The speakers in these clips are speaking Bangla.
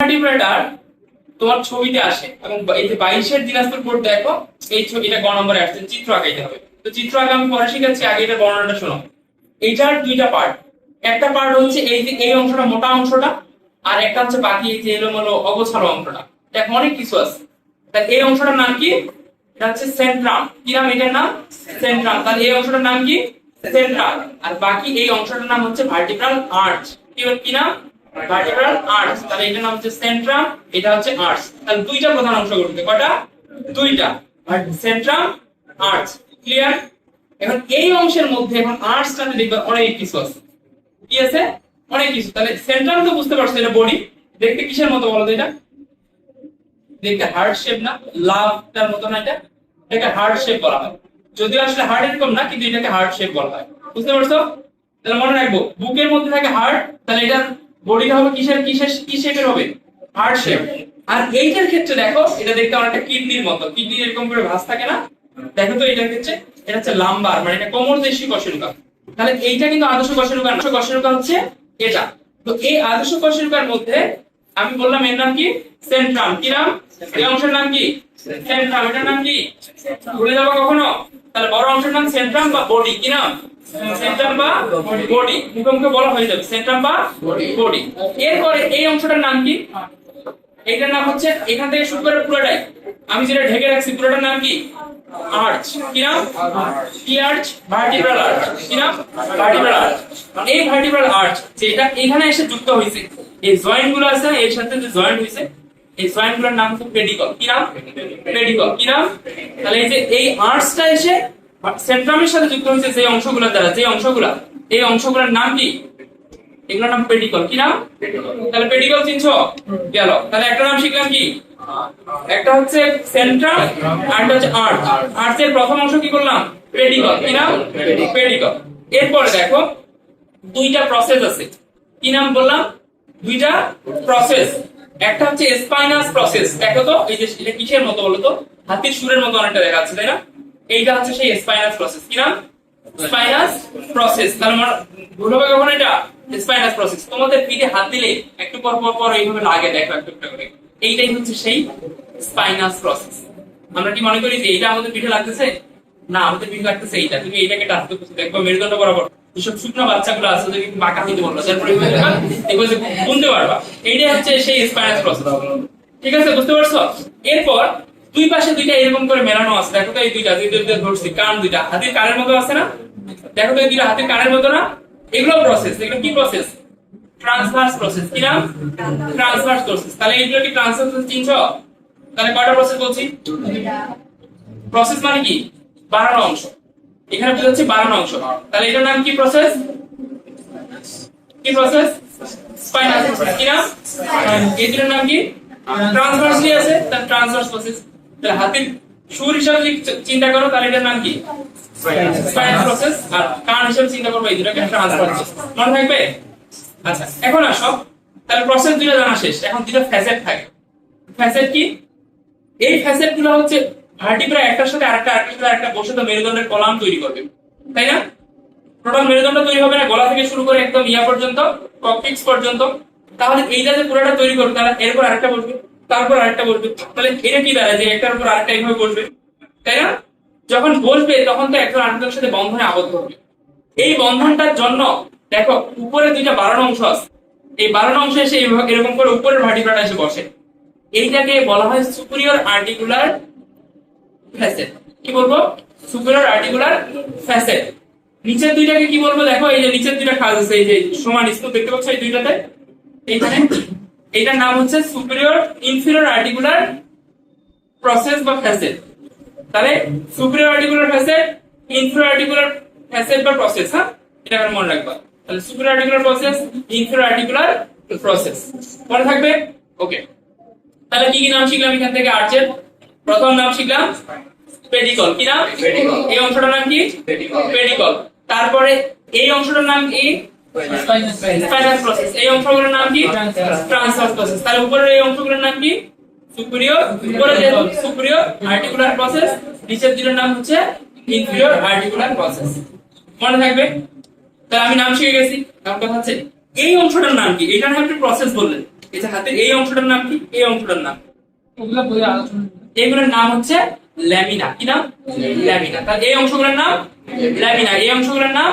ভার্টিব্রেটার তোমার ছবিতে আসে এবং এই যে বাইশের দিনাজপুর বোর্ড দেখো, এই ছবি, এটা গ নম্বরে আসছে, চিত্র আঁকাইতে হবে। তো চিত্র আঁকা আমি পরে শিখাচ্ছি, আগে এটা বর্ণনাটা শোনো। এইটার দুইটা পার্ট একটা পার্ট হচ্ছে এই যে, এই অংশটা মোটা অংশটা, আর একটা হচ্ছে বাকি এই যে এলোমেলো অগোছালো অংশটা। দেখো অনেক কিছু আছে। তাহলে এই অংশটার নাম কি? এটা হচ্ছে সেন্ট্রাম কি নাম এটার নাম? সেন্ট্রাম তাহলে এই অংশটার নাম কি? সেন্ট্রাল আর বাকি এই অংশটার নাম হচ্ছে ভার্টিব্রাল আর্চ কি নাম? ভার্টিব্রাল আর্চ তাহলে এটার নাম হচ্ছে সেন্ট্রাম এটা হচ্ছে আর্চ তাহলে দুইটা প্রধান অংশ গঠিত কয়টা দুইটা। সেন্ট্রাম আর্চ ক্লিয়ার এখন এই অংশের মধ্যে এখন আর্টসটাতে দেখবে, অনেক কিছু আছে। কি আছে? অনেক কিছু। তাহলে তো বুঝতে পারছ, এটা বডি। দেখতে কিসের মতো বলো এটা? দেখতে হার্ট শেপ না লাভটার মতো না এটা। এটাকে হার্ট শেপ বলা হয়। যদিও আসলে হার্ট এরকম না, কিন্তু এটাকে হার্ট শেপ বলা হয়। বুঝতে পারছ? তাহলে মনে রাখব, বুকের মধ্যে থাকে হার্ট তাহলে এটার বডিটা হবে কিসের কিসের কি শেপের হবে? হার্ট শেপ আর এইটার ক্ষেত্রে দেখো, এটা দেখতে অনেকটা কিডনির মতো। কিডনি এরকম করে ভাঁজ থাকে না? দেখো তো এটার ক্ষেত্রে, এটা হচ্ছে লাম্বার মানে এটা কোমর দেশি কশেরুকা তাহলে এইটা কিন্তু আদর্শ কশেরুকা আদর্শ কশেরুকা হচ্ছে এটা। তো এই আদর্শ কশেরুকার মধ্যে আমি বললাম এর নাম কি? সেন্ট্রাম কি নাম? এই অংশের নাম কি? সেন্ট্রাম এটার নাম কি? ভুলে যাব কখনো? তাহলে বড় অংশের নাম সেন্ট্রাম বা বডি কি নাম? সেন্ট্রাম বা বডি মুখে বলা হয়ে যাবে। সেন্ট্রাম বা বডি এরপরে এই অংশটার নাম কি? এটার নাম হচ্ছে এখান থেকে শুরু করে পুরোটাই। আমি যেটা ঢেকে রাখছি পুরোটার নাম কি? আর্চ কি নাম? কি আর্চ ভার্টিব্রাল আর্চ কি নাম? ভার্টিব্রাল আর্চ এই ভার্টিব্রাল আর্চ যেটা এখানে এসে যুক্ত হয়েছে এই জয়েন্টগুলো আছে এর সাথে যে জয়েন্ট হয়েছে এই জয়েন্টগুলোর নাম হচ্ছে পেডিকল কি নাম? পেডিকল কি নাম? তাহলে এই যে এই আর্চটা এসে সেন্ট্রামের সাথে যুক্ত হয়েছে যে অংশগুলো দ্বারা, যে অংশগুলা, এই অংশগুলোর নাম কি? এগুলোর নাম পেডিকল কি নাম? তাহলে পেডিকল চিনছো? গেল। তাহলে একটা নাম শিখলাম কি? একটা হচ্ছে সেন্ট্রাম আর হচ্ছে প্রথম অংশ কি করলাম? পেডিকল কি নাম? পেডিকল এরপরে দেখো, দুইটা প্রসেস আছে। কি নাম বললাম? দুইটা প্রসেস একটা হচ্ছে স্পাইনাস প্রসেস দেখো তো, এই যে এটা কিসের মতো বলো তো? হাতির সুরের মতো অনেকটা দেখাচ্ছে, তাই না? এইটা হচ্ছে সেই স্পাইনাস প্রসেস কি নাম? স্পাইনাস প্রসেস তার মানে ভুল হবে কখন এটা? স্পাইনাস প্রসেস তোমাদের পিঠে হাত দিলে একটু পর পর পর এইভাবে লাগে, দেখো একটু একটু করে। এইটাই হচ্ছে সেই স্পাইনাস প্রসেস আমরা কি মনে করি যে এইটা আমাদের পিঠে লাগতেছে? না, আমাদের পিঠে লাগতেছে এইটা। তুমি এইটাকে টাচ করতেছো দেখো, মেরুদণ্ড বরাবর যেসব শুকনো বাচ্চাগুলো আছে, ওদেরকে বাঁকা দিতে বলল। তারপরে দেখব যে গুনতে পারবা। এইটাই হচ্ছে সেই স্পাইনাস প্রসেস ঠিক আছে, বুঝতে পারছ? এরপর দুই পাশে দুইটা এরকম করে মেলানো আছে। দেখো তো এই দুইটা দুই দুইটা ধরছি, কান দুইটা। হাতির কানের মতো আছে না? দেখো তো এই দুইটা হাতির কানের মতো না? এগুলো প্রসেস এগুলো কি প্রসেস ট্রান্সভার্স প্রসেস কি নাম? ট্রান্সভার্স প্রসেস তাহলে এইগুলো কি ট্রান্সভার্স চিনছো? তাহলে কয়টা প্রসেস বলছি? প্রসেস মানে কি? বাড়ানো অংশ। এখানে বোঝাচ্ছে বাড়ানো অংশ। তাহলে এটার নাম কি প্রসেস কি প্রসেস স্পাইনাল প্রসেস কি নাম? এই দুটোর নাম কি? ট্রান্সভার্সলি আছে। তার ট্রান্সভার্স প্রসেস তাহলে হাতির সুর হিসাবে চিন্তা করো, তাহলে এটার নাম কি? আচ্ছা জানা ফ্যাসেট ফ্যাসেট কি? এই ফ্যাসেটগুলো হচ্ছে একটার সাথে আরেকটা বসে তো মেরুদণ্ডের কলাম তৈরি করবে। তাই না? টোটাল মেরুদণ্ড তৈরি হবে না, গলা থেকে শুরু করে একদম ইয়া পর্যন্ত পর্যন্ত। তাহলে এইটা যে পুরোটা তৈরি করবে, তাহলে এরপর আরেকটা বসবে। তারপর আরেকটা বলবে, তাহলে এটা কি দাঁড়ায় যে একটার উপর আরেকটা এইভাবে বসবে? তাই না? যখন বসবে, তখন তো একজন আরেকজনের সাথে বন্ধনে আবদ্ধ হবে। এই বন্ধনটার জন্য, দেখো, উপরে দুইটা বারো অংশ আছে। এই বারো অংশ এসে এরকম করে উপরের ভার্টিব্রাটা এসে বসে। এইটাকে বলা হয় সুপিরিয়র আর্টিকুলার ফ্যাসেট কি বলব? সুপিরিয়র আর্টিকুলার ফ্যাসেট নিচের দুইটাকে কি বলব? দেখো, এই যে নিচের দুইটা কাজ আছে, এই যে সমান স্তূপ দেখতে পাচ্ছ এই দুইটাতে? এইখানে এইটার নাম হচ্ছে সুপিরিয়র ইনফিরিয়র আর্টিকুলার প্রসেস বা ফ্যাসেট তাহলে superior articular facet inferior articular facet বা প্রসেস হ্যাঁ? এটা আমার মনে রাখবা। তাহলে superior articular process inferior articular process মনে থাকবে? ওকে তাহলে কি কি নাম শিখলাম এখান থেকে? আর্চের প্রথম নাম শিখলাম পেডিকল কি নাম? এই অংশটার নাম কি? পেডিকল তারপরে এই অংশটার নাম কি? স্পাইনাল প্রসেস এই অংশগুলোর নাম কি? ট্রান্সভার্স প্রসেস তাহলে উপরের এই অংশগুলোর নাম কি? সুপিরিয়র উপরে যে সুপিরিয়র আর্টিকুলার প্রসেস নিচের দুটোর নাম হচ্ছে ইনফিরিয়র আর্টিকুলার প্রসেস মনে থাকবে? তাহলে আমি নাম শিখে গেছি। কথা হচ্ছে এই অংশটার নাম কি? এটার নাম একটু প্রসেস বললেন। এই যে হাতের এই অংশটার নাম কি? এই অংশটার নাম। ওগুলো বই আলোচনা এগুলোর নাম হচ্ছে ল্যামিনা। কি নাম? ল্যামিনা। তাহলে এই অংশগুলোর নাম ল্যামিনা। এই অংশগুলোর নাম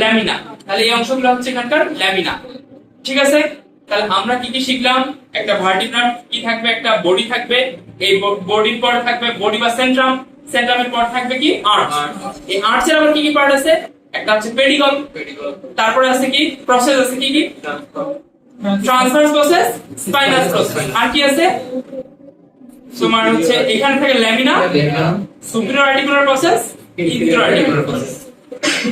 ল্যামিনা। তাহলে এই অংশগুলো হচ্ছে এখানকার ল্যামিনা ঠিক আছে? তাহলে আমরা কি কি শিখলাম? একটা ভার্টিব্রাল কি থাকবে? একটা বডি থাকবে। এই বডির পর থাকবে বডি বা সেন্ট্রাম সেন্ট্রামের পর থাকবে কি? আর্চ এই আর্চের আবার কি কি পার্ট আছে? একটা হচ্ছে পেডিকল তারপরে আছে কি? প্রসেস আছে কি কি? ট্রান্সফার্স প্রসেস স্পাইনাল প্রসেস আর কি আছে? তোমার হচ্ছে এখান থেকে lamina superior articular process inferior articular process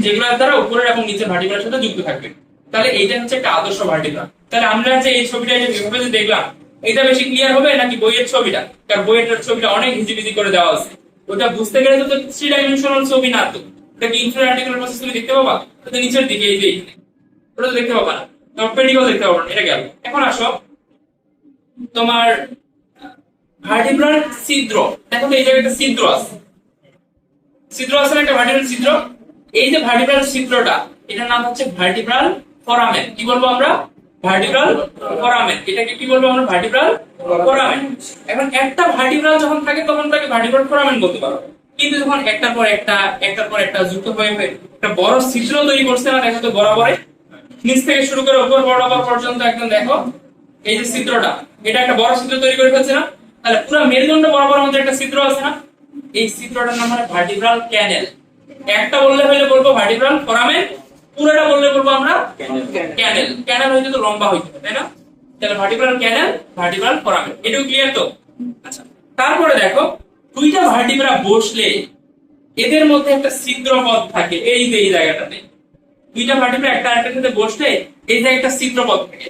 যেগুলোর দ্বারা উপরের এবং নিচের ভার্টিব্রার সাথে যুক্ত থাকবে। তাহলে এইটা হচ্ছে একটা আদর্শ ভার্টিব্রাল তাহলে আমরা যে এই ছবিটা যে এভাবে যে দেখলাম এটা বেশি ক্লিয়ার হবে নাকি বইয়ের ছবিটা? কারণ বইয়ের ছবিটা অনেক হিজিবিজি করে দেওয়া আছে। ওটা বুঝতে গেলে তো থ্রি ডাইমেনশনাল ছবি না তো। এটা কি ইনফিরিয়র আর্টিকুলার প্রসেস তুমি দেখতে পাবা? তো নিচের দিকে, এই যে ওটা তো দেখতে পাবা না। তোমার পেডিকল দেখতে পাবা না, এটা গেল। এখন আসো। তোমার ভার্টিব্রাল ছিদ্র। দেখো এই জায়গায় একটা ছিদ্র আছে। ছিদ্র আছে না একটা ভার্টিব্রাল ছিদ্র? এই যে ভার্টিব্রাল ছিদ্রটা এটার নাম হচ্ছে ভার্টিব্রাল ফোরামেন কি বলব আমরা? ভার্টিব্রাল ফোরামেন এটাকে কি বলব আমরা? ভার্টিব্রাল ফোরামেন এখন একটা ভার্টিব্রাল যখন থাকে, তখন তাকে ভার্টিব্রাল ফোরামেন বলতে পারো। কিন্তু যখন একটার পর একটা, একটার পর একটা যুক্ত হয়ে একটা বড় ছিদ্র তৈরি করছে না, দেখো তো বরাবরে, নিচ থেকে শুরু করে উপর বরাবর পর্যন্ত একদম দেখো, এই যে ছিদ্রটা, এটা একটা বড় ছিদ্র তৈরি করে ফেলছে না? তাহলে পুরো মেরুদণ্ড বরাবর আমাদের একটা ছিদ্র আছে না? এই ছিদ্রটার নাম হয় ভার্টিব্রাল ক্যানেল একটা বললে হইলে বলব ভার্টিব্রাল ফোরামেন পুরোটা বললে বলব আমরা ক্যানেল ক্যানেল হইতে তো লম্বা হইতে তাই না? তাহলে ভার্টিব্রাল ক্যানেল ভার্টিব্রাল ফোরামেন এটুকু ক্লিয়ার তো? আচ্ছা তারপরে দেখো দুইটা ভার্টিব্রা বসলে এদের মধ্যে একটা ছিদ্র পথ থাকে এই যে এই জায়গাটাতে। দুইটা ভার্টিব্রা একটা আরেকটার সাথে বসলে এই যে একটা ছিদ্র পথ থাকে।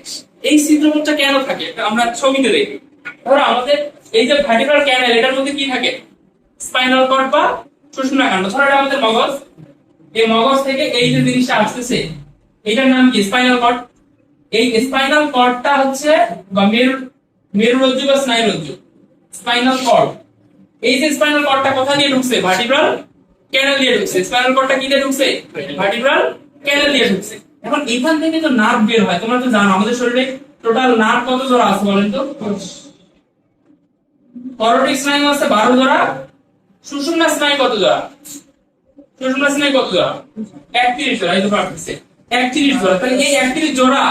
এই ছিদ্রপথটা কেন থাকে? এটা আমরা ছবিতে দেখি। ধরো আমাদের এই যে ভার্টিব্রাল ক্যানেল এটার মধ্যে কি থাকে? স্পাইনাল কর্ড বা সুষুম্নাকাণ্ড ধরো আমাদের মগজ। এই মগজ থেকে এই যে জিনিসটা আসতেছে এটার নাম কি? স্পাইনাল কর্ড এই স্পাইনাল কর্ডটা হচ্ছে বা মেরু মেরুরজ্জু বা স্নায়ুরজ্জু স্পাইনাল কর্ড এই যে স্পাইনাল কর্ডটা কোথা দিয়ে ঢুকছে? ভার্টিব্রাল ক্যানেল দিয়ে ঢুকছে। স্পাইনাল কর্ডটা কি দিয়ে ঢুকছে? ভার্টিব্রাল ক্যানেল দিয়ে ঢুকছে। এখন এখান থেকে তো নার্ভ বের হয়, তোমরা তো জানো আমাদের শরীরে টোটাল নার্ভ কত জোড়া আছে বলেন তো? করোটিক স্নায়ু আছে বারো জোড়া সুষুম্না স্নায়ু কত জোড়া? সুষুম্না স্নায়ু কত জোড়া? একত্রিশ জোড়া, এই তো পারতেছে একত্রিশ জোড়া, তাহলে এই একত্রিশ জোড়া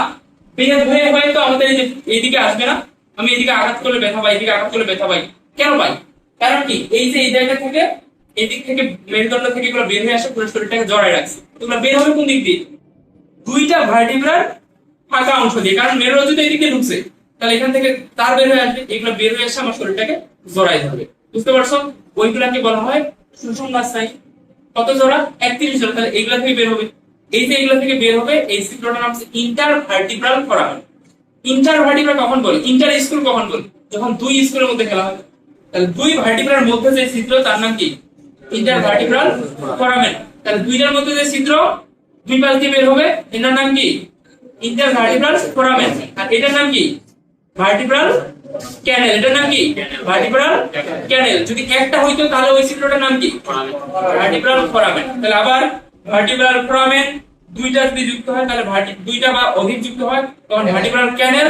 বের হয়ে হয়ে তো আমাদের এই যে এইদিকে আসবে না? আমি এদিকে আঘাত করলে ব্যথা পাই, এদিকে আঘাত করলে ব্যথা পাই। কেন পাই? কারণ কি? এই যে এই জায়গা থেকে, এদিক থেকে মেরুদণ্ড থেকে এগুলো বের হয়ে আসে, পুরো শরীরটাকে জড়ায় রাখছে। এগুলো বের হবে কোন দিক দিয়ে? দুইটা ভার্টিব্রার ফাঁকা অংশ দিয়ে। কারণ মেরুরজ্জু তো এদিকে ঢুকছে, তাহলে এখান থেকে তার বের হয়ে আসবে, এগুলো বের হয়ে এসে আমার শরীরটাকে জড়াই ধরবে। বুঝতে পারছ? ওইগুলাকে বলা হয় সুষুম্না স্নায়ু কত জোড়া? একত্রিশ জোড়া। তাহলে এগুলা থেকে বের হবে। এই যে এগুলা থেকে বের হবে, এই চিত্রটার নাম intervertebral foramen intervertebral কখন বলি? ইন্টার স্কুল কখন বলি? যখন দুই স্কুলের মধ্যে খেলা হয়। তাহলে দুই ভার্টিব্রাল মধ্যে যে চিত্র, তার নাম কি? ইন্টার ভার্টিব্রাল ফোরামেন তাহলে দুইটার মধ্যে যে চিত্র, দুই পাশ দিয়ে বের হবে, এটার নাম কি? ইন্টার ভার্টিব্রাল ফোরামেন আর এটার নাম কি? ভার্টিব্রাল ক্যানেল এটার নাম কি? ভার্টিব্রাল ক্যানেল যদি একটা হইতো, তাহলে ওই চিত্রটার নাম কি? ভার্টিব্রাল ফোরামেন তাহলে আবার ভার্টিব্রাল ফোরামেন দুইটা যদি যুক্ত হয়, তাহলে ভার্টি দুইটা বা অধিক যুক্ত হয়, তখন ভার্টিব্রাল ক্যানেল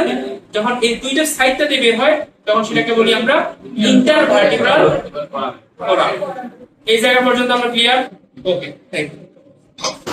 যখন এই দুইটা সাইডটাতে বের হয়, তখন সেটাকে বলি আমরা ইন্টার ভার্টিব্রাল ফোরামেন এই জায়গা পর্যন্ত আমরা ক্লিয়ার ওকে থ্যাংক ইউ